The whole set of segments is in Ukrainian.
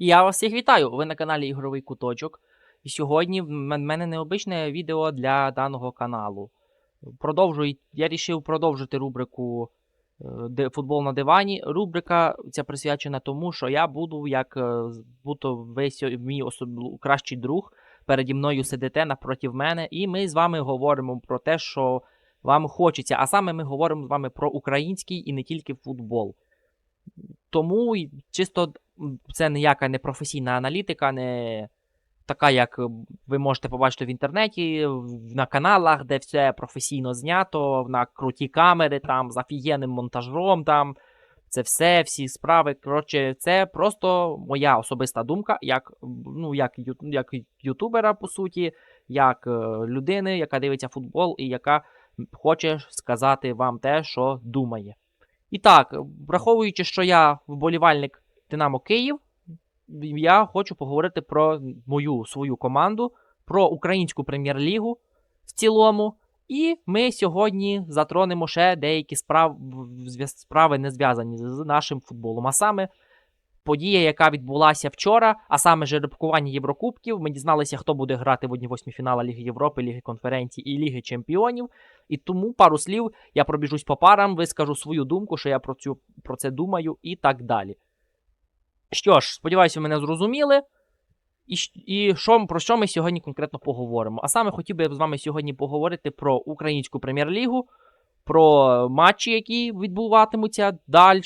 Я вас всіх вітаю! Ви на каналі Ігровий Куточок. І сьогодні в мен- мене необичне відео для даного каналу. Продовжую, я вирішив продовжити рубрику е, Футбол на дивані. Рубрика ця присвячена тому, що я буду, як е, будто ви мій особ... кращий друг, переді мною сидите напроти мене, і ми з вами говоримо про те, що вам хочеться. А саме ми говоримо з вами про український і не тільки футбол. Тому чисто це ніяка не професійна аналітика, не така, як ви можете побачити в інтернеті, на каналах, де все професійно знято, на круті камери, там, з офігенним монтажом, там. Це все, всі справи. Коротше, це просто моя особиста думка, як, ну, як, як ютубера, по суті, як е, людини, яка дивиться футбол і яка хоче сказати вам те, що думає. І так, враховуючи, що я вболівальник Динамо Київ, я хочу поговорити про мою свою команду, про українську прем'єр-лігу в цілому. І ми сьогодні затронемо ще деякі справ... справи, не зв'язані з нашим футболом. А саме подія, яка відбулася вчора, а саме жеребкування Єврокубків. Ми дізналися, хто буде грати в 1-8 фінала Ліги Європи, Ліги конференцій і Ліги Чемпіонів. І тому пару слів я пробіжусь по парам, вискажу свою думку, що я про, цю, про це думаю, і так далі. Що ж, сподіваюся, мене зрозуміли. І, і що, про що ми сьогодні конкретно поговоримо? А саме хотів би з вами сьогодні поговорити про українську прем'єр-лігу, про матчі, які відбуватимуться далі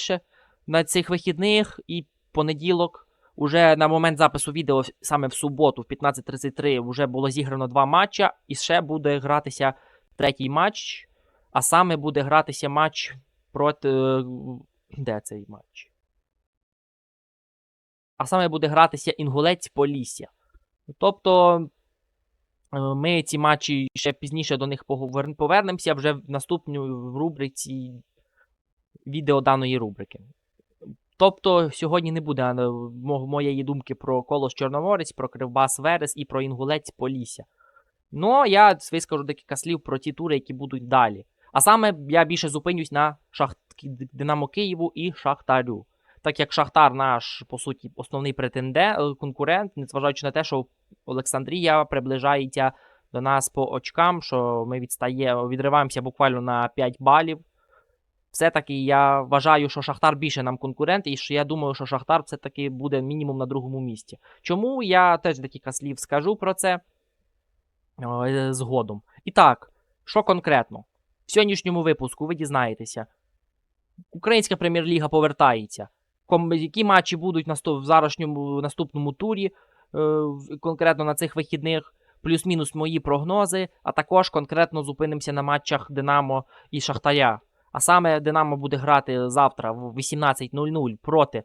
на цих вихідних і понеділок. Уже на момент запису відео, саме в суботу, в 15.33, вже було зіграно два матча, і ще буде гратися третій матч. А саме буде гратися матч проти. е, Де цей матч? А саме буде гратися Інгулець Полісся. Тобто е, ми ці матчі ще пізніше до них повернемося вже в наступній рубриці відео даної рубрики. Тобто сьогодні не буде е, моєї думки про Колос Чорноморець, про Кривбас Верес і про Інгулець Полісся. Ну, я вискажу декілька слів про ті тури, які будуть далі. А саме я більше зупинюсь на Шахт... Динамо Києву і Шахтарю. Так як Шахтар наш, по суті, основний претендент, конкурент, незважаючи на те, що Олександрія приближається до нас по очкам, що ми відстає, відриваємося буквально на 5 балів. Все-таки я вважаю, що Шахтар більше нам конкурент, і що я думаю, що Шахтар все-таки буде мінімум на другому місці. Чому я теж декілька слів скажу про це е, згодом. І так, що конкретно? В сьогоднішньому випуску ви дізнаєтеся. Українська прем'єр-ліга повертається. Які матчі будуть в зарашньому наступному турі, е, конкретно на цих вихідних, плюс-мінус мої прогнози, а також конкретно зупинимося на матчах Динамо і Шахтаря. А саме Динамо буде грати завтра в 18.00 проти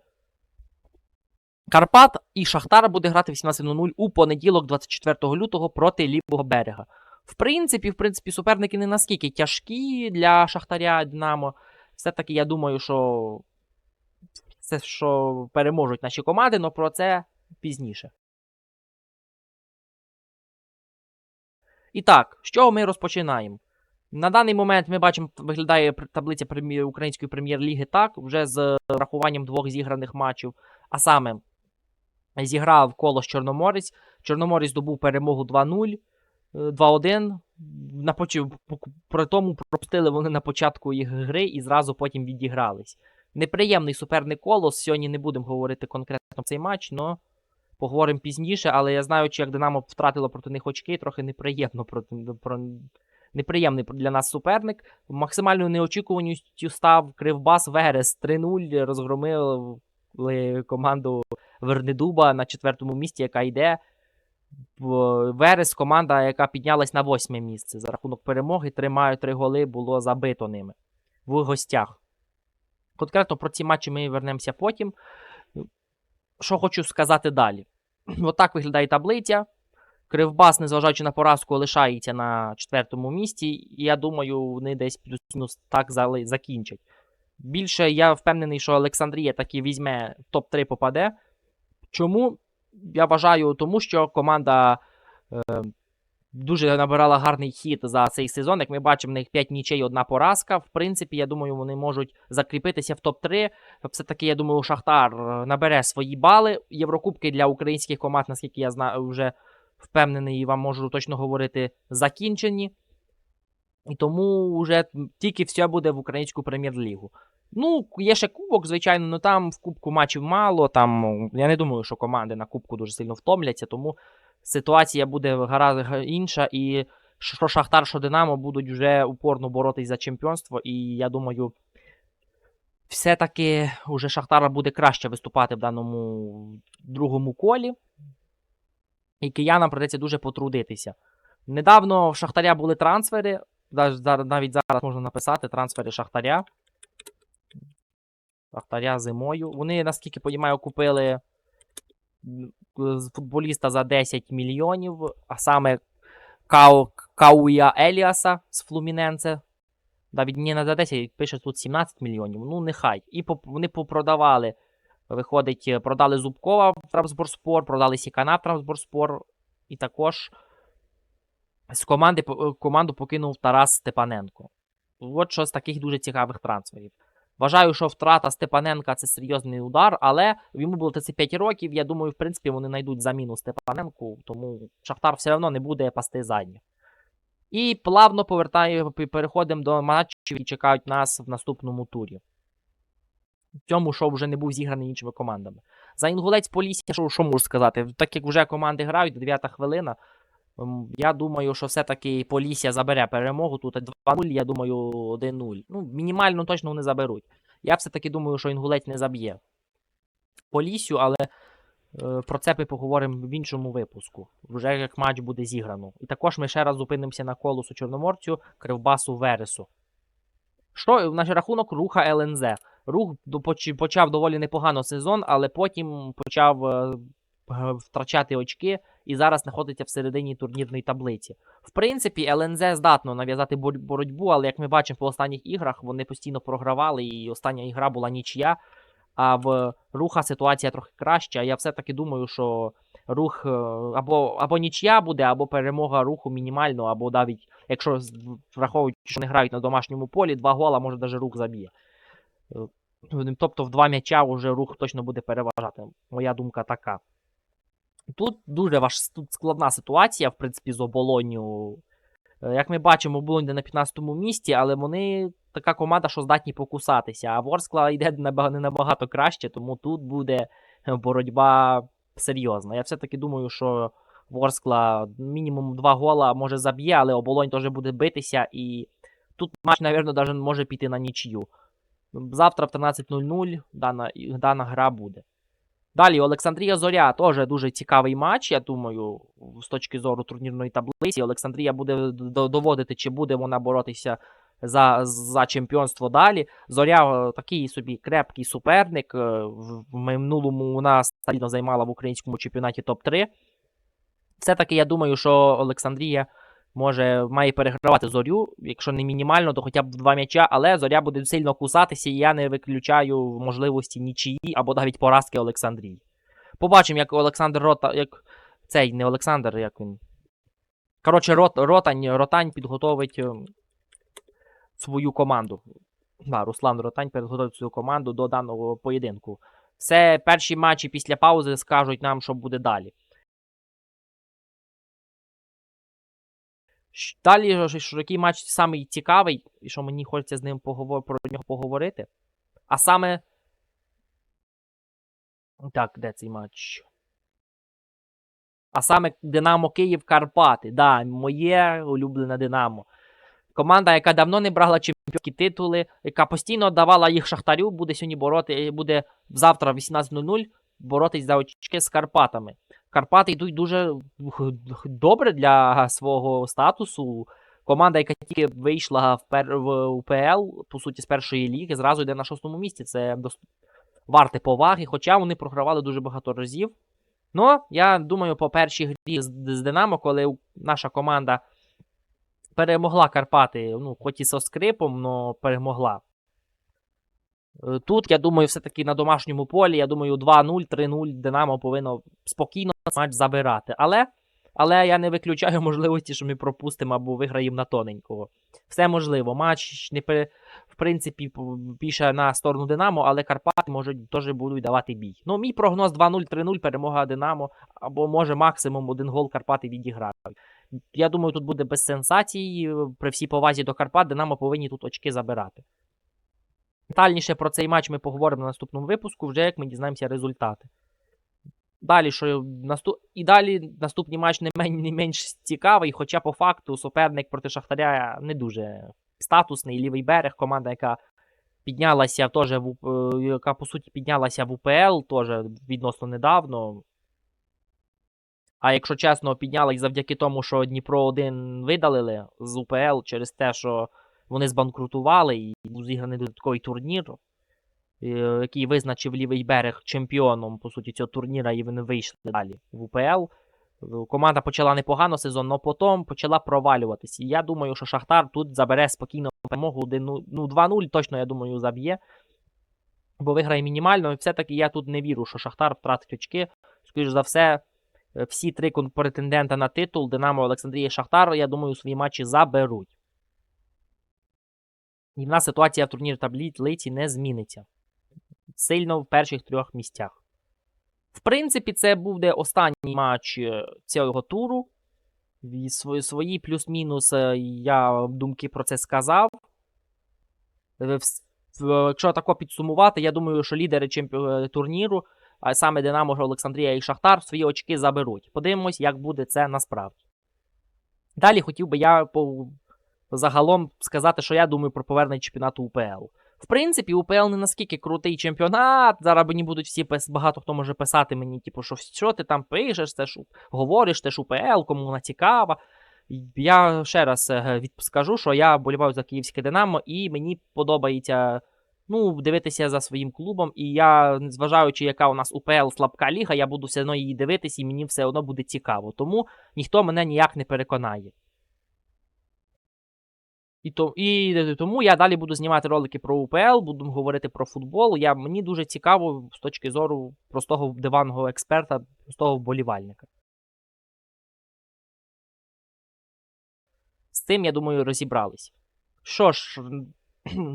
Карпат, і Шахтар буде грати в 18.00 у понеділок, 24 лютого, проти лівого берега. В принципі, в принципі, суперники не наскільки тяжкі для Шахтаря Динамо. Все-таки я думаю, що це що переможуть наші команди, але про це пізніше. І так, з чого ми розпочинаємо? На даний момент ми бачимо, виглядає таблиця української прем'єр-ліги так, вже з врахуванням двох зіграних матчів. А саме зіграв коло з Чорноморець. Чорноморець здобув перемогу 2-0, е, 2-1. На. При тому пропустили вони на початку їх гри і зразу потім відігрались. Неприємний суперник колос. Сьогодні не будемо говорити конкретно цей матч, але поговоримо пізніше. Але я знаю, як Динамо втратило проти них очки, трохи неприємно проти про неприємний для нас суперник. Максимальною неочікуваністю став Кривбас Верес 3-0. Розгромили команду Вернедуба на четвертому місці, яка йде. Верес команда, яка піднялась на восьме місце. За рахунок перемоги тримаю три голи було забито ними в гостях. Конкретно про ці матчі ми вернемося потім. Що хочу сказати далі. Отак виглядає таблиця. Кривбас, незважаючи на поразку, лишається на четвертому місці, і я думаю, вони десь плюс-мінус так закінчать. Більше я впевнений, що Олександрія таки візьме топ-3 попаде. Чому? Я вважаю, тому що команда е, дуже набирала гарний хід за цей сезон. Як ми бачимо, в них 5 нічей, одна поразка. В принципі, я думаю, вони можуть закріпитися в топ-3. Все-таки, я думаю, Шахтар е, набере свої бали. Єврокубки для українських команд, наскільки я знаю, вже впевнений і вам можу точно говорити, закінчені. І тому вже тільки все буде в українську прем'єр-лігу. Ну, є ще кубок, звичайно, але там в кубку матчів мало. Там я не думаю, що команди на кубку дуже сильно втомляться, тому ситуація буде гаразд інша. І що Шахтар, що Динамо будуть вже упорно боротись за чемпіонство. І я думаю, все-таки уже Шахтар буде краще виступати в даному другому колі. І киянам придеться дуже потрудитися. Недавно в Шахтаря були трансфери. Навіть зараз можна написати трансфери Шахтаря. Шахтаря зимою. Вони, наскільки розумію, купили футболіста за 10 мільйонів, а саме Кау, Кауя Еліаса з Флуміненце. Навіть не за 10, пише тут 17 мільйонів. Ну, нехай. І поп- вони попродавали. Виходить, е, продали Зубкова в Трабзборспор, продали Сікана в Трабзборспор. І також з команди, е, команду покинув Тарас Степаненко. От що з таких дуже цікавих трансферів. Вважаю, що втрата Степаненка це серйозний удар, але йому було 35 років. Я думаю, в принципі, вони знайдуть заміну Степаненку, тому Шахтар все одно не буде пасти задніх. І плавно повертаю, пе- переходимо до матчів, які чекають нас в наступному турі. В цьому шоу вже не був зіграний іншими командами. За Інгулець Полісся, що, що можу сказати? Так як вже команди грають, 9 хвилина. Ем, Я думаю, що все-таки Полісся забере перемогу. Тут 2-0, я думаю, 1-0. Ну, мінімально точно вони заберуть. Я все-таки думаю, що Інгулець не заб'є Поліссю, але е, про це ми поговоримо в іншому випуску, вже як матч буде зіграно. І також ми ще раз зупинимося на колосу Чорноморцю, Кривбасу Вересу. Що на рахунок руха ЛНЗ. Рух почав доволі непогано сезон, але потім почав е, втрачати очки і зараз знаходиться в середині турнірної таблиці. В принципі, ЛНЗ здатно нав'язати боротьбу, але як ми бачимо по останніх іграх, вони постійно програвали, і остання ігра була нічия. А в руха ситуація трохи краща. Я все-таки думаю, що рух е, або, або нічия буде, або перемога руху мінімально, або навіть, якщо враховуючи, що вони грають на домашньому полі, два гола, може навіть рух заб'є. Е, Тобто в два м'яча вже рух точно буде переважати. Моя думка така. Тут дуже важ... тут складна ситуація, в принципі, з оболонню. Е, Як ми бачимо, оболонь йде на 15-му місці, але вони така команда, що здатні покусатися. А Ворскла йде не набагато краще, тому тут буде боротьба серйозна. Я все-таки думаю, що Ворскла мінімум два гола може заб'є, але оболонь теж буде битися. І тут матч, мабуть, навіть може піти на нічию. Завтра в 13.00 дана, дана гра буде. Далі Олександрія Зоря теж дуже цікавий матч, я думаю, з точки зору турнірної таблиці. Олександрія буде доводити, чи буде вона боротися за, за чемпіонство далі. Зоря е, такий собі крепкий суперник. е, В минулому вона стабільно займала в українському чемпіонаті топ-3. Все-таки я думаю, що Олександрія може має перегравати зорю, якщо не мінімально, то хоча б два м'яча, але зоря буде сильно кусатися, і я не виключаю можливості нічиї або навіть поразки Олександрії. Побачимо, як Олександр Рота, як цей не Олександр, як він. Коротше, Рот, Ротань, Ротань підготовить е, свою команду. Да, Руслан Ротань підготовить свою команду до даного поєдинку. Все перші матчі після паузи скажуть нам, що буде далі. Далі, який матч самий цікавий, і що мені хочеться з ним поговор... про нього поговорити. А саме. Так, де цей матч? А саме Динамо Київ Карпати. Да, моє улюблене Динамо. Команда, яка давно не брала чемпіонські титули, яка постійно давала їх Шахтарю, буде сьогодні бороти, буде завтра в 18.00 боротись за очки з Карпатами. Карпати йдуть дуже добре для свого статусу. Команда, яка тільки вийшла в, УПЛ, по суті, з першої ліги, зразу йде на шостому місці. Це дос... варте поваги, хоча вони програвали дуже багато разів. Ну, я думаю, по першій грі з Динамо, коли наша команда перемогла Карпати, ну, хоч і со скрипом, але перемогла. Е, Тут, я думаю, все-таки на домашньому полі, я думаю, 2-0, 3-0 Динамо повинно спокійно матч забирати. Але Але я не виключаю можливості, що ми пропустимо або виграємо на тоненького. Все можливо. Матч не в принципі більше на сторону Динамо, але Карпати можуть теж будуть давати бій. Ну, мій прогноз 2-0, 3-0, перемога Динамо, або може максимум один гол Карпати відіграють. Я думаю, тут буде без сенсацій. При всій повазі до Карпат, Динамо повинні тут очки забирати. Детальніше про цей матч ми поговоримо на наступному випуску, вже як ми дізнаємося результати. Далі, що наступ... І далі наступний матч не, мен... не менш цікавий, хоча по факту суперник проти Шахтаря не дуже статусний лівий берег, команда, яка піднялася теж в е, яка по суті піднялася в УПЛ теж відносно недавно. А якщо чесно, піднялась завдяки тому, що Дніпро 1 видалили з УПЛ через те, що вони збанкрутували і був зіграний додатковий турнір, е, який визначив лівий берег чемпіоном, по суті, цього турніра, і вони вийшли далі в УПЛ. Команда почала непогано сезон, але потім почала провалюватися. І я думаю, що Шахтар тут забере спокійно перемогу. Ну, ну 2-0 точно, я думаю, заб'є. Бо виграє мінімально. І все-таки я тут не вірю, що Шахтар втратить очки. Скоріш за все, всі три претендента на титул Динамо, Олександрія Шахтар, я думаю, свої матчі заберуть. І в нас ситуація в турнірі таблиці не зміниться. Сильно в перших трьох місцях. В принципі, це буде останній матч е, цього туру. І свої, плюс-мінус е, я думки про це сказав. Е, Якщо тако підсумувати, я думаю, що лідери чемпі... турніру, а саме Динамо, Олександрія і Шахтар, свої очки заберуть. Подивимось, як буде це насправді. Далі хотів би я. Загалом сказати, що я думаю про повернення чемпіонату УПЛ. В принципі, УПЛ не наскільки крутий чемпіонат. Зараз мені будуть всі багато хто може писати мені, типу, що, що ти там пишеш, це ж говориш, це ж УПЛ, кому вона цікава. Я ще раз е, скажу, що я боліваю за київське Динамо, і мені подобається ну, дивитися за своїм клубом. І я, зважаючи, яка у нас УПЛ слабка ліга, я буду все одно її дивитись, і мені все одно буде цікаво. Тому ніхто мене ніяк не переконає. І, то, і тому я далі буду знімати ролики про УПЛ, буду говорити про футбол. Я, мені дуже цікаво з точки зору простого диванного експерта, простого вболівальника. З цим, я думаю, розібрались. Що ж,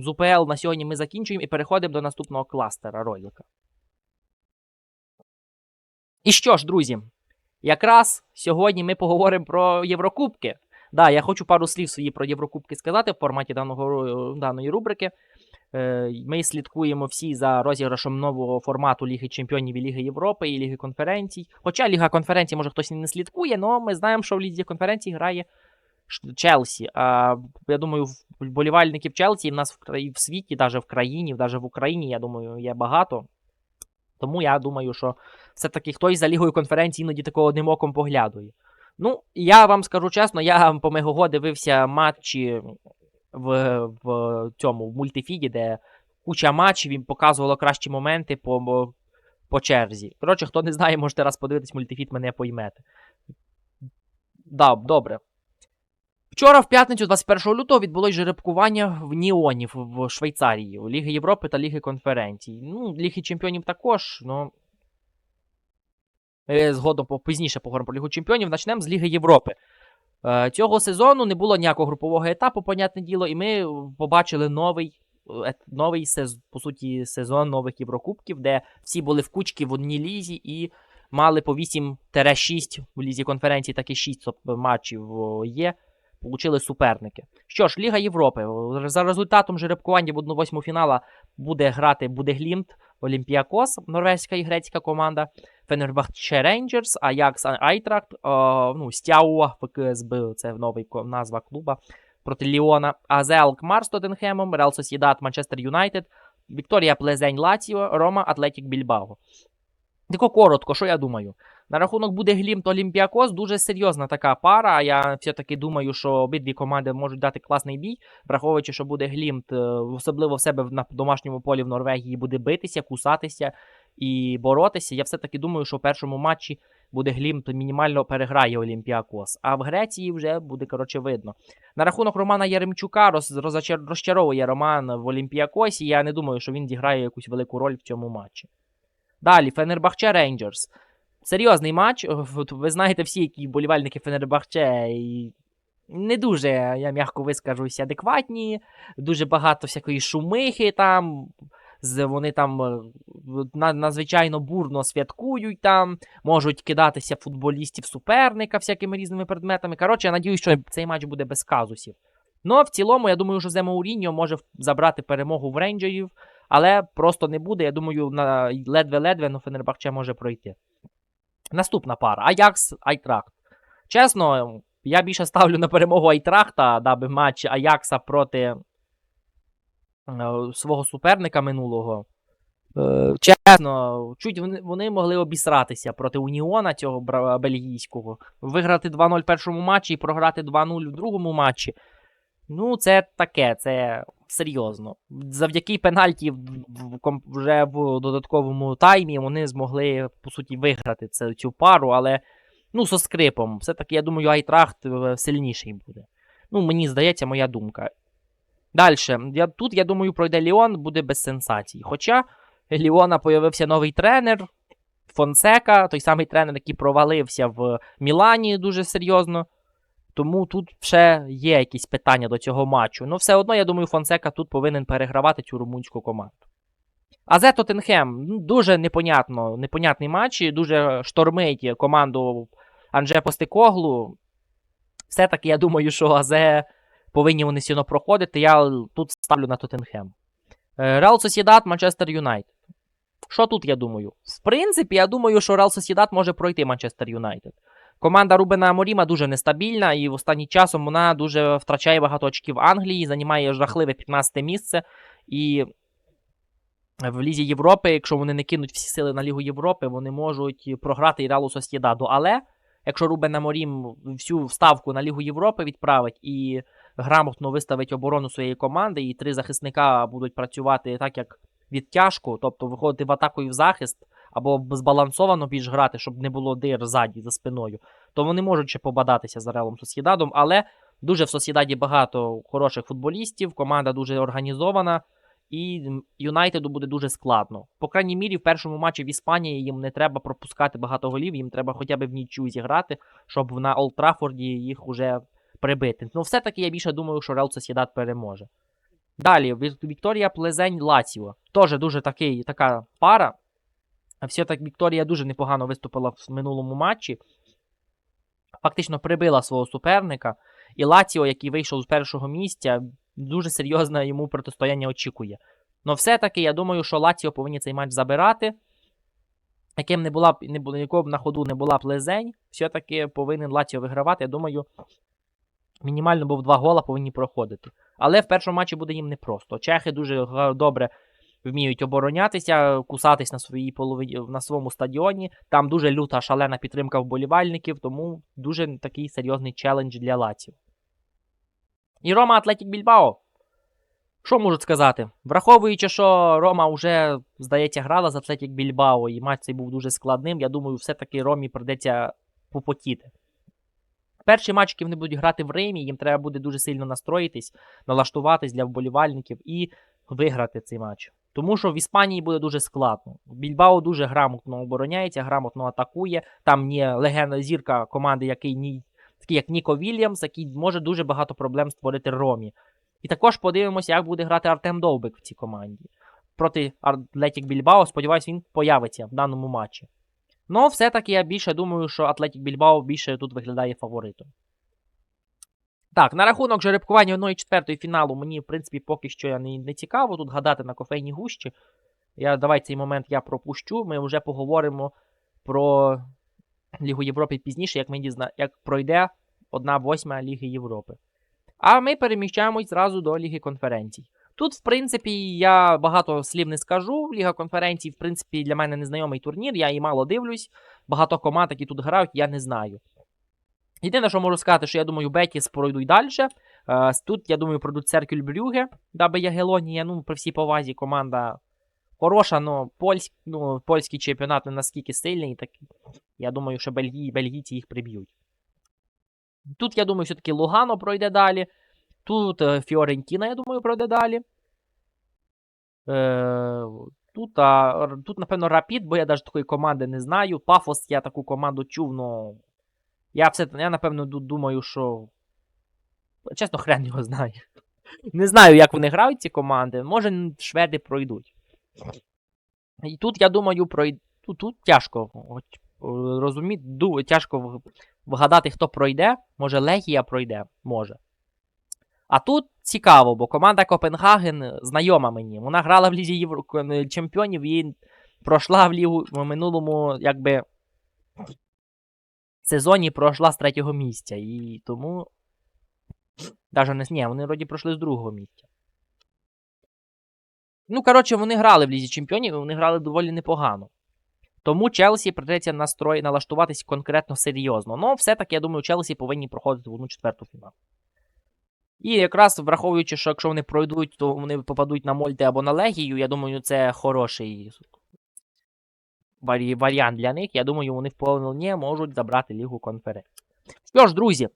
з УПЛ на сьогодні ми закінчуємо і переходимо до наступного кластера ролика. І що ж, друзі, якраз сьогодні ми поговоримо про Єврокубки. Да, я хочу пару слів свої про Єврокубки сказати в форматі даного, даної рубрики. Е, Ми слідкуємо всі за розіграшем нового формату Ліги Чемпіонів і Ліги Європи і Ліги конференцій. Хоча Ліга конференцій, може, хтось не слідкує, але ми знаємо, що в Лізі конференцій грає Челсі. А я думаю, вболівальників Челсі в нас в, в світі, навіть в країні, навіть в Україні, я думаю, є багато. Тому я думаю, що все-таки хтось за Лігою конференцій іноді такого одним оком поглядує. Ну, я вам скажу чесно, я по Мегого дивився матчі в, в цьому в мультифіді, де куча матчів він показувало кращі моменти по, по черзі. Коротше, хто не знає, можете раз подивитись мультифід, мене поймете. Да, добре. Вчора, в п'ятницю, 21 лютого, відбулось жеребкування в Ніонів в Швейцарії, у Ліги Європи та Ліги конференцій. Ну, Ліги Чемпіонів також, ну. Е, Згодом пізніше поговоримо про Лігу Чемпіонів. Почнемо з Ліги Європи. Е, Цього сезону не було ніякого групового етапу, понятне діло, і ми побачили новий, е, новий по суті, сезон нових Єврокубків, де всі були в кучки в одній лізі і мали по 8-6 в лізі конференції, так і 6 тобто, матчів є. Получили суперники. Що ж, Ліга Європи. За результатом жеребкування в 1-8 фінала буде грати Будеглімт, Олімпіакос, норвезька і грецька команда. Фенербахче Рейнджерс, Аякс Айтракт, ну, Стяуа ФКСБ, це новий назва клуба проти Ліона, АЗ Алкмар з Тоттенхемом, Реал Сосідат, Манчестер Юнайтед, Вікторія Плезень Лаціо, Рома Атлетік Більбаго. Тільки коротко, що я думаю? На рахунок буде Глімт Олімпіакос, дуже серйозна така пара. Я все-таки думаю, що обидві команди можуть дати класний бій, враховуючи, що буде Глімт, е, особливо в себе на домашньому полі в Норвегії, буде битися, кусатися і боротися. Я все-таки думаю, що в першому матчі буде Глімт мінімально переграє Олімпіакос. А в Греції вже буде коротше видно. На рахунок Романа Яремчука роз, розчаровує Роман в Олімпіакосі. Я не думаю, що він зіграє якусь велику роль в цьому матчі. Далі, Фенербахче Рейнджерс. Серйозний матч. Ви знаєте всі, які вболівальники Фенербахче. І не дуже, я м'яко вискажусь, адекватні. Дуже багато всякої шумихи там. Вони там е, надзвичайно бурно святкують там, можуть кидатися футболістів суперника всякими різними предметами. Коротше, я надіюсь, що цей матч буде без казусів. Ну, а в цілому, я думаю, що Мауріньо може забрати перемогу в рейнджерів, але просто не буде. Я думаю, на ледве-ледве, ну Фенербахче може пройти. Наступна пара. Аякс Айтрахт. Чесно, я більше ставлю на перемогу Айтрахта, даби матч Аякса проти е, свого суперника минулого. Е, чесно, чуть вони могли обісратися проти Уніона цього бельгійського. Виграти 2-0 в першому матчі і програти 2-0 в другому матчі. Ну, це таке, це серйозно. Завдяки пенальті вже в додатковому таймі вони змогли, по суті, виграти цю пару, але ну, со скрипом. Все-таки, я думаю, Айтрахт е, сильніший буде. Ну, мені здається, моя думка. Далі. Я, тут, я думаю, пройде Ліон, буде без сенсацій. Хоча Ліона появився новий тренер. Фонсека, той самий тренер, який провалився в Мілані дуже серйозно. Тому тут ще є якісь питання до цього матчу. Ну, все одно, я думаю, Фонсека тут повинен перегравати цю румунську команду. Азе Тоттенхем, ну, дуже непонятно, непонятний матч, дуже штормить команду Анже Постекоглу. Все-таки я думаю, що Азе повинні вони сіно проходити. Я тут ставлю на Тоттенхем. Е, Реал Сосідат, Манчестер Юнайтед. Що тут я думаю? В принципі, я думаю, що Реал Сосідат може пройти Манчестер Юнайтед. Команда Рубена Аморіма дуже нестабільна, і в останнім часом вона дуже втрачає багато очків Англії, займає жахливе 15 місце. І в Лізі Європи, якщо вони не кинуть всі сили на Лігу Європи, вони можуть програти і Реалу Сосєдаду. Але якщо Рубен Аморім всю ставку на Лігу Європи відправить і грамотно виставить оборону своєї команди, і три захисника будуть працювати так, як відтяжку, тобто виходити в атаку і в захист, або збалансовано більш грати, щоб не було дир ззаді за спиною, то вони можуть ще побадатися за Реалом Сосєдадом, але дуже в Сосєдаді багато хороших футболістів, команда дуже організована, і Юнайтеду буде дуже складно. По крайній мірі, в першому матчі в Іспанії їм не треба пропускати багато голів, їм треба хоча б в нічю зіграти, щоб на Олд Траффорді їх уже прибити. Ну, все-таки я більше думаю, що Реал Сосєдад переможе. Далі, Вікторія Плезень Лаціо. Теж дуже такий, така пара. Все так Вікторія дуже непогано виступила в минулому матчі. Фактично прибила свого суперника. І Лаціо, який вийшов з першого місця, дуже серйозне йому протистояння очікує. Но все-таки я думаю, що Лаціо повинні цей матч забирати. Яким не була не було, якого б на ходу не була плезень, все-таки повинен Лаціо вигравати. Я думаю, мінімально був два гола повинні проходити. Але в першому матчі буде їм непросто. Чехи дуже добре вміють оборонятися, кусатись на своїй половині на своєму стадіоні. Там дуже люта шалена підтримка вболівальників, тому дуже такий серйозний челендж для Лаціо. І Рома Атлетік Більбао. Що можуть сказати? Враховуючи, що Рома вже, здається, грала з Атлетік Більбао, і матч цей був дуже складним, я думаю, все-таки Ромі придеться попотіти. Перший матч, який вони будуть грати в Римі, їм треба буде дуже сильно настроїтись, налаштуватись для вболівальників і виграти цей матч. Тому що в Іспанії буде дуже складно. Більбао дуже грамотно обороняється, грамотно атакує. Там є легенда зірка команди, який ні, такий як Ніко Вільямс, який може дуже багато проблем створити Ромі. І також подивимося, як буде грати Артем Довбик в цій команді. Проти Атлетік Більбао, сподіваюсь, він появиться в даному матчі. Ну, все-таки я більше думаю, що Атлетік Більбао більше тут виглядає фаворитом. Так, на рахунок жеребкування 1-4 фіналу мені, в принципі, поки що я не, не цікаво тут гадати на кофейній гущі. Я, давай цей момент я пропущу. Ми вже поговоримо про Лігу Європи пізніше, як, ми дізна... як пройде 1-8 Ліги Європи. А ми переміщаємось зразу до Ліги конференцій. Тут, в принципі, я багато слів не скажу. Ліга конференцій, в принципі, для мене незнайомий турнір, я її мало дивлюсь. Багато команд, які тут грають, я не знаю. Єдине, що можу сказати, що я думаю, Бетіс пройдуть далі. Е, Тут, я думаю, пройдуть Церкюль Брюге, даби Ягелонія. Ну, при всій повазі, команда хороша, але польськ, ну, польський чемпіонат не наскільки сильний. Так я думаю, що бельгі, бельгійці їх приб'ють. Тут, я думаю, все-таки Лугано пройде далі. Тут е, Фіорентіна, я думаю, пройде далі. Е, Тут, а, тут, напевно, Рапід, бо я навіть такої команди не знаю. Пафос я таку команду чув, ну. Я все, я напевно думаю, що. Чесно, хрен його знає. Не знаю, як вони грають ці команди. Може, шведи пройдуть. І тут, я думаю, пройд... тут, тут тяжко е, розуміти, тяжко вгадати, хто пройде. Може, Легія пройде, може. А тут цікаво, бо команда Копенгаген знайома мені. Вона грала в Лізі Євро... Чемпіонів і пройшла в лігу в минулому, якби. Сезоні пройшла з третього місця. І тому. Даже не ні, вони вроді пройшли з другого місця. Ну, коротше, вони грали в Лізі Чемпіонів, і вони грали доволі непогано. Тому Челсі придеться настрой налаштуватись конкретно серйозно. Ну, все-таки, я думаю, Челсі повинні проходити в одну четверту фінал. І якраз враховуючи, що якщо вони пройдуть, то вони попадуть на Мольте або на Легію, я думаю, це хороший варі- варіант для них. Я думаю, вони вповнені можуть забрати Лігу конференції. Що ж, друзі,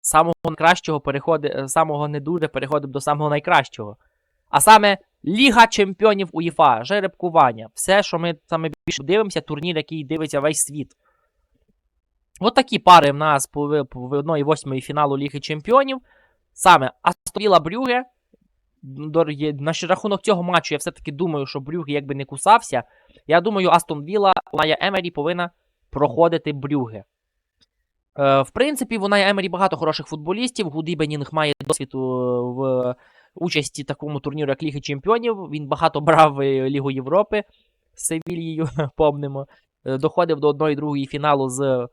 самого найкращого переходи, самого не дуже переходимо до самого найкращого. А саме Ліга Чемпіонів УЄФА, жеребкування. Все, що ми саме більше дивимося, турнір, який дивиться весь світ. От такі пари в нас по, 1-8 фіналу Ліги Чемпіонів. Саме Асторіла Брюге. Є- На рахунок цього матчу я все-таки думаю, що Брюге якби не кусався. Я думаю, Астон Вілла, Лая Емері повинна проходити Брюге. Е, в принципі, вона Емері багато хороших футболістів. Гуді Бенінг має досвід в участі в такому турніру, як Ліги Чемпіонів. Він багато брав е, Лігу Європи з Севільєю, помнимо. Е, Доходив до одної другої фіналу з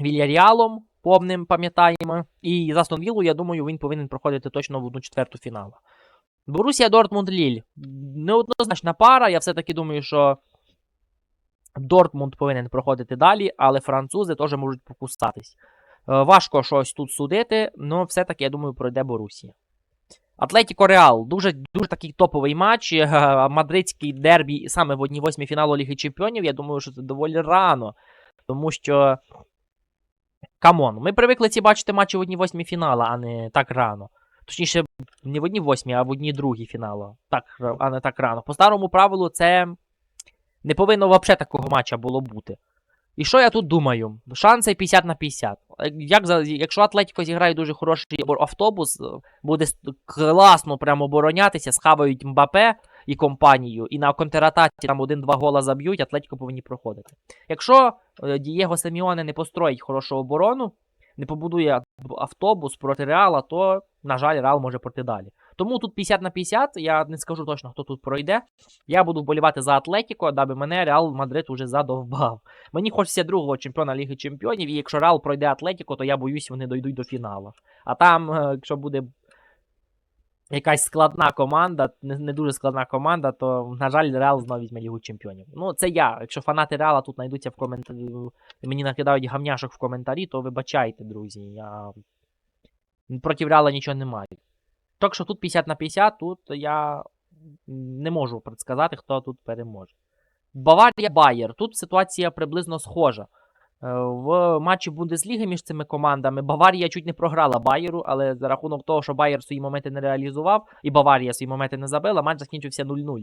Вільяріалом, помним, пам'ятаємо. І з Астон Віллу, я думаю, він повинен проходити точно в одну четверту фіналу. Борусія Дортмунд Ліль. Неоднозначна пара. Я все-таки думаю, що Дортмунд повинен проходити далі, але французи теж можуть покусатись. Е, Важко щось тут судити, але все-таки, я думаю, пройде Борусія. Атлетіко Реал. Дуже, дуже такий топовий матч. Е, Мадридський дербі саме в 1-8 фіналу Ліги Чемпіонів. Я думаю, що це доволі рано. Тому що. Камон, ми привикли ці бачити матчі в 1-8 фінала, а не так рано. Точніше, не в 1-8, а в 1-2 фіналу. Так, а не так рано. По старому правилу, це не повинно взагалі такого матча було бути. І що я тут думаю? Шанси 50 на 50. Як якщо Атлетіко зіграє дуже хороший автобус, буде класно прямо оборонятися, схавають Мбапе і компанію, і на контратаці там один-два гола заб'ють, Атлетіко повинні проходити. Якщо е, Дієго Семіоне не построїть хорошу оборону, не побудує автобус проти Реала, то, на жаль, Реал може пройти далі. Тому тут 50 на 50, я не скажу точно, хто тут пройде. Я буду вболівати за Атлетіко, даби мене Реал Мадрид уже задовбав. Мені хочеться другого чемпіона Ліги Чемпіонів, і якщо Реал пройде Атлетіко, то я боюсь, вони дойдуть до фіналу. А там, е, якщо буде якась складна команда, не, не дуже складна команда, то, на жаль, Реал знову візьме Лігу Чемпіонів. Ну, це я. Якщо фанати Реала тут знайдуться в коментарі, мені накидають гамняшок в коментарі, то вибачайте, друзі. Я проти Реала нічого не маю. Так що тут 50 на 50, тут я не можу предсказати, хто тут переможе. Баварія Байер. Тут ситуація приблизно схожа. Е, В матчі Бундесліги між цими командами Баварія чуть не програла Байеру, але за рахунок того, що Байер свої моменти не реалізував, і Баварія свої моменти не забила, матч закінчився 0-0.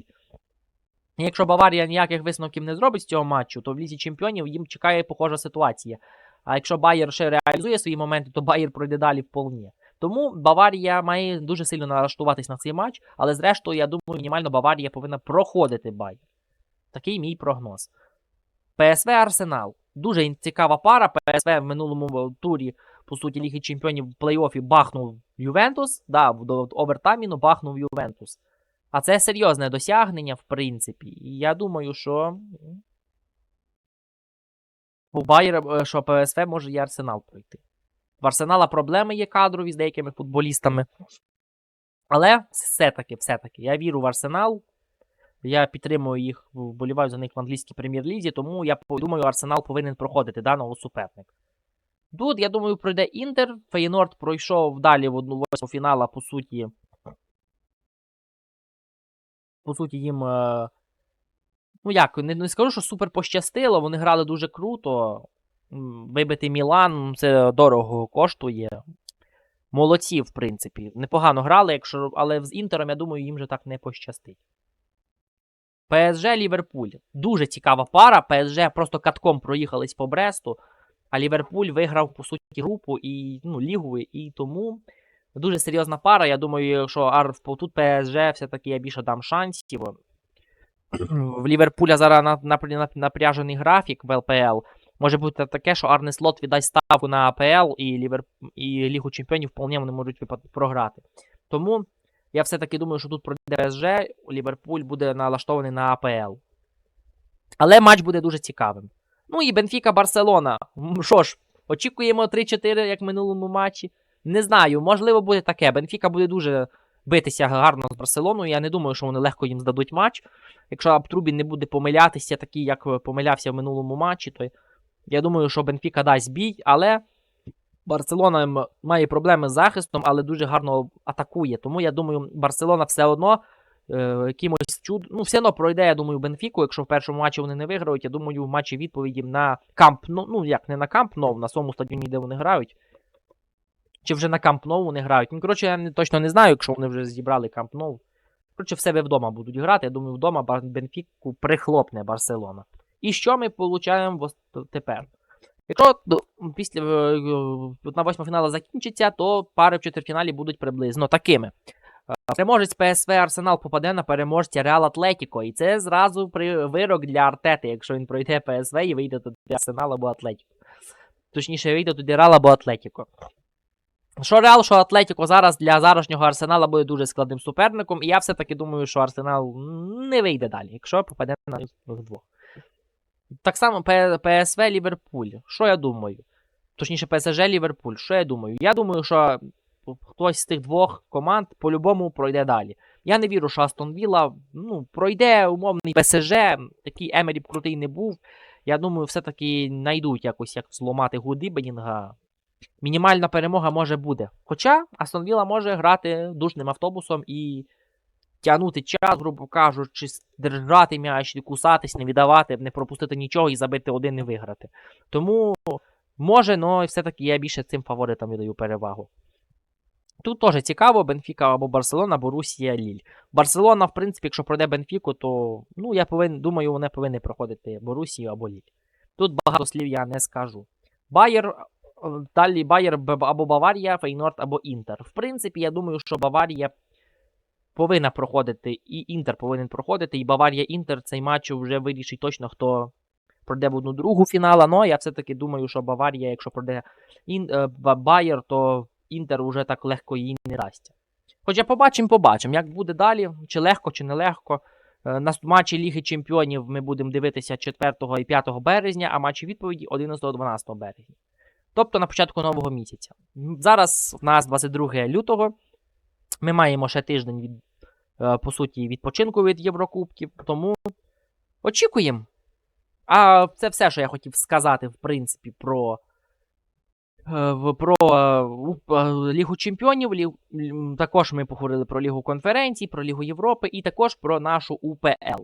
І Якщо Баварія ніяких висновків не зробить з цього матчу, то в лізі чемпіонів їм чекає похожа ситуація. А якщо Байер ще реалізує свої моменти, то Байер пройде далі вполне. Тому Баварія має дуже сильно налаштуватись на цей матч, але зрештою, я думаю, мінімально Баварія повинна проходити Байер. Такий мій прогноз. ПСВ Арсенал. Дуже цікава пара. ПСВ в минулому турі, по суті, Ліги Чемпіонів в плей-оффі бахнув Ювентус. Да, в- овертайміну бахнув Ювентус. А це серйозне досягнення, в принципі. І я думаю, що. У Байера, е, що ПСВ може і Арсенал пройти. В Арсенала проблеми є кадрові з деякими футболістами. Але все-таки, все-таки, я вірю в Арсенал. Я підтримую їх, вболіваю за них в англійській прем'єр-лізі, тому я думаю, Арсенал повинен проходити даного суперника. Тут, я думаю, пройде Інтер. Фейнорд пройшов далі в одну восьму фінала, по суті. По суті, їм. е, Ну як, не, не скажу, що супер пощастило, вони грали дуже круто. Вибити Мілан це дорого коштує. Молодці, в принципі. Непогано грали, якщо, але з Інтером, я думаю, їм же так не пощастить. ПСЖ Ліверпуль. Дуже цікава пара. ПСЖ просто катком проїхались по Бресту, а Ліверпуль виграв, по суті, групу і ну, лігу, і тому дуже серйозна пара. Я думаю, що Ар тут ПСЖ все-таки я більше дам шансів. В Ліверпуля зараз на, на, на, напряжений графік в ЛПЛ. Може бути таке, що Арне Слот віддасть ставку на АПЛ і, Лівер... і Лігу Чемпіонів вполне вони можуть програти. Тому я все-таки думаю, що тут пройде ПСЖ, Ліверпуль буде налаштований на АПЛ. Але матч буде дуже цікавим. Ну і Бенфіка Барселона. Що ж, очікуємо 3-4, як в минулому матчі. Не знаю, можливо, буде таке. Бенфіка буде дуже битися гарно з Барселоною. Я не думаю, що вони легко їм здадуть матч. Якщо Абтрубін не буде помилятися, такий, як е, помилявся в минулому матчі, то я думаю, що Бенфіка дасть бій, але Барселона має проблеми з захистом, але дуже гарно атакує. Тому я думаю, Барселона все одно е, якимось чуд... Ну, все одно пройде, я думаю, Бенфіку. Якщо в першому матчі вони не виграють, я думаю, в матчі відповіді на Камп Ну, ну як не на Камп Нов, на своєму стадіоні, де вони грають. Чи вже на Камп Ноу вони грають. Ну, коротше, я точно не знаю, якщо вони вже зібрали Камп Ноу. Коротше, в себе вдома будуть грати. Я думаю, вдома Бенфіку прихлопне Барселона. І що ми получаємо тепер? Якщо після е, е, на восьма фіналу закінчиться, то пари в четвертьфіналі будуть приблизно такими. Е, Переможець ПСВ Арсенал попаде на переможця Реал Атлетіко. І це зразу вирок для Артети, якщо він пройде ПСВ і вийде туди Арсенал або Атлетіко. Точніше, вийде туди Реал або Атлетіко. Що Реал, що Атлетіко зараз для зарашнього Арсенала буде дуже складним суперником, і я все-таки думаю, що Арсенал не вийде далі, якщо попаде на двох. Так само ПСВ Ліверпуль. Що я думаю? Точніше, ПСЖ Ліверпуль. Що я думаю? Я думаю, що хтось з тих двох команд по-любому пройде далі. Я не вірю, що Астон Вілла ну, пройде умовний ПСЖ, такий Емері б крутий не був. Я думаю, все-таки знайдуть якось як зламати гуди Бенінга. Мінімальна перемога може буде. Хоча Астон Вілла може грати душним автобусом і тягнути час, грубо кажучи, держати м'яч, кусатись, не віддавати, не пропустити нічого і забити один і виграти. Тому може, але все-таки я більше цим фаворитам віддаю перевагу. Тут теж цікаво, Бенфіка або Барселона, або Русія Ліль. Барселона, в принципі, якщо пройде Бенфіку, то ну, я повин, думаю, вони повинні проходити або Русію, або Ліль. Тут багато слів я не скажу. Байер, е, далі Байер або Баварія, Фейнорд або Інтер. В принципі, я думаю, що Баварія повинна проходити, і Інтер повинен проходити, і Баварія Інтер цей матч вже вирішить точно, хто пройде в одну другу фінала. Ну, я все-таки думаю, що Баварія, якщо пройде Ін, е, Байер, то Інтер уже так легко їй не дасть. Хоча побачимо, побачимо, як буде далі, чи легко, чи нелегко. Е, На матчі Ліги Чемпіонів ми будемо дивитися 4 і 5 березня, а матчі відповіді 11-12 березня. Тобто на початку нового місяця. Зараз в нас 22 лютого. Ми маємо ще тиждень від, е, по суті, відпочинку від Єврокубків, тому очікуємо. А це все, що я хотів сказати, в принципі, про, е, про е, Лігу Чемпіонів. Лі- Також ми поговорили про Лігу конференцій, про Лігу Європи і також про нашу УПЛ.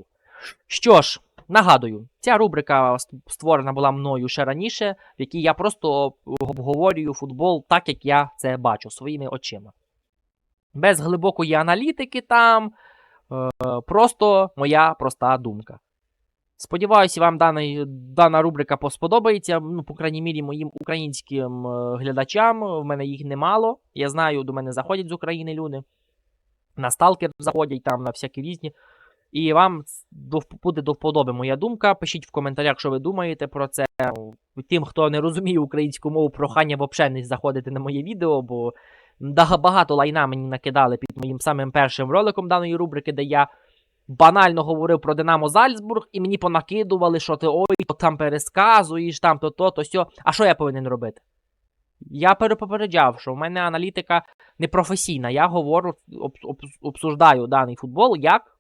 Що ж, нагадую, ця рубрика створена була мною ще раніше, в якій я просто обговорюю футбол так, як я це бачу своїми очима. Без глибокої аналітики там, е, просто моя проста думка. Сподіваюся, вам дана, дана рубрика посподобається. Ну, по крайній мірі, моїм українським е, глядачам. В мене їх немало. Я знаю, до мене заходять з України люди. На сталкер заходять там, на всякі різні. І вам буде до вподоби моя думка. Пишіть в коментарях, що ви думаєте про це. Тим, хто не розуміє українську мову, прохання взагалі не заходити на моє відео, бо багато лайна мені накидали під моїм самим першим роликом даної рубрики, де я банально говорив про Динамо Зальцбург, і мені понакидували, що ти ой, то там пересказуєш, там то то, то сьо. А що я повинен робити? Я перепопереджав, що в мене аналітика непрофесійна. Я говорю, об, об, обсуждаю даний футбол як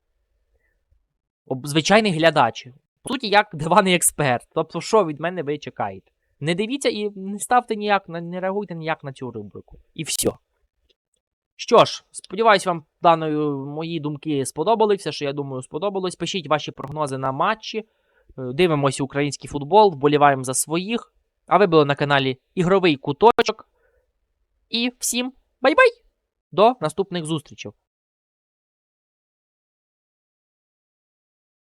звичайний глядач. По суті, як диваний експерт. Тобто, що від мене ви чекаєте? Не дивіться і не ставте ніяк, не реагуйте ніяк на цю рубрику. І все. Що ж, сподіваюсь, вам даною мої думки сподобались. Все, що я думаю, сподобалось. Пишіть ваші прогнози на матчі. Е, Дивимося український футбол, вболіваємо за своїх. А ви були на каналі Ігровий Куточок. І всім бай-бай! До наступних зустрічей.